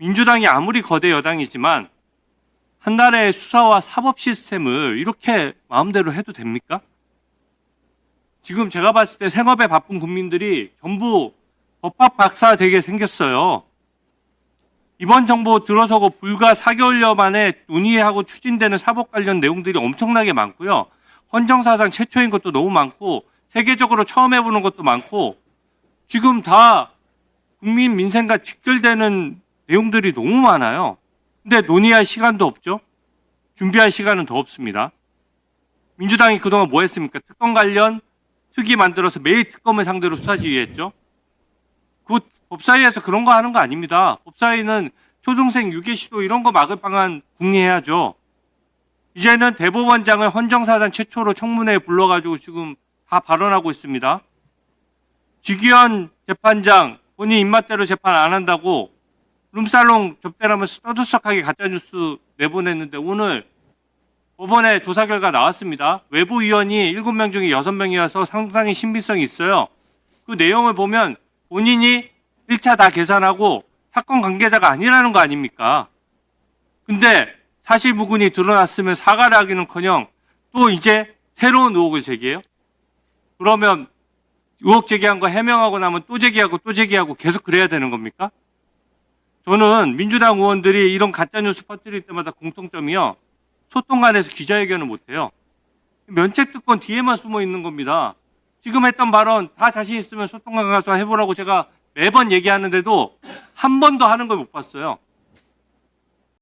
민주당이 아무리 거대 여당이지만 한 나라의 수사와 사법 시스템을 이렇게 마음대로 해도 됩니까? 지금 제가 봤을 때 생업에 바쁜 국민들이 전부 법학 박사 되게 생겼어요. 이번 정부 들어서고 불과 4개월여 만에 논의하고 추진되는 사법 관련 내용들이 엄청나게 많고요. 헌정사상 최초인 것도 너무 많고 세계적으로 처음 해보는 것도 많고 지금 다 국민 민생과 직결되는 내용들이 너무 많아요. 근데 논의할 시간도 없죠. 준비할 시간은 더 없습니다. 민주당이 그동안 뭐 했습니까? 특검 관련 특위 만들어서 매일 특검을 상대로 수사 지휘했죠. 그 법사위에서 그런 거 하는 거 아닙니다. 법사위는 초중생 유괴 시도 이런 거 막을 방안 궁리해야죠. 이제는 대법원장을 헌정사상 최초로 청문회에 불러가지고 지금 다 발언하고 있습니다. 지기현 재판장 본인 입맛대로 재판 안 한다고 룸살롱 접대라면서 떠들썩하게 가짜뉴스 내보냈는데 오늘 법원에 조사 결과 나왔습니다. 외부 위원이 7명 중에 6명이어서 상당히 신빙성이 있어요. 그 내용을 보면 본인이 1차 다 계산하고 사건 관계자가 아니라는 거 아닙니까? 근데 사실 무근이 드러났으면 사과를 하기는커녕 또 이제 새로운 의혹을 제기해요? 그러면 의혹 제기한 거 해명하고 나면 또 제기하고 또 제기하고 계속 그래야 되는 겁니까? 저는 민주당 의원들이 이런 가짜뉴스 퍼뜨릴 때마다 공통점이요. 소통관에서 기자회견을 못해요. 면책특권 뒤에만 숨어 있는 겁니다. 지금 했던 발언 다 자신 있으면 소통관 가서 해보라고 제가 매번 얘기하는데도 한 번도 하는 걸 못 봤어요.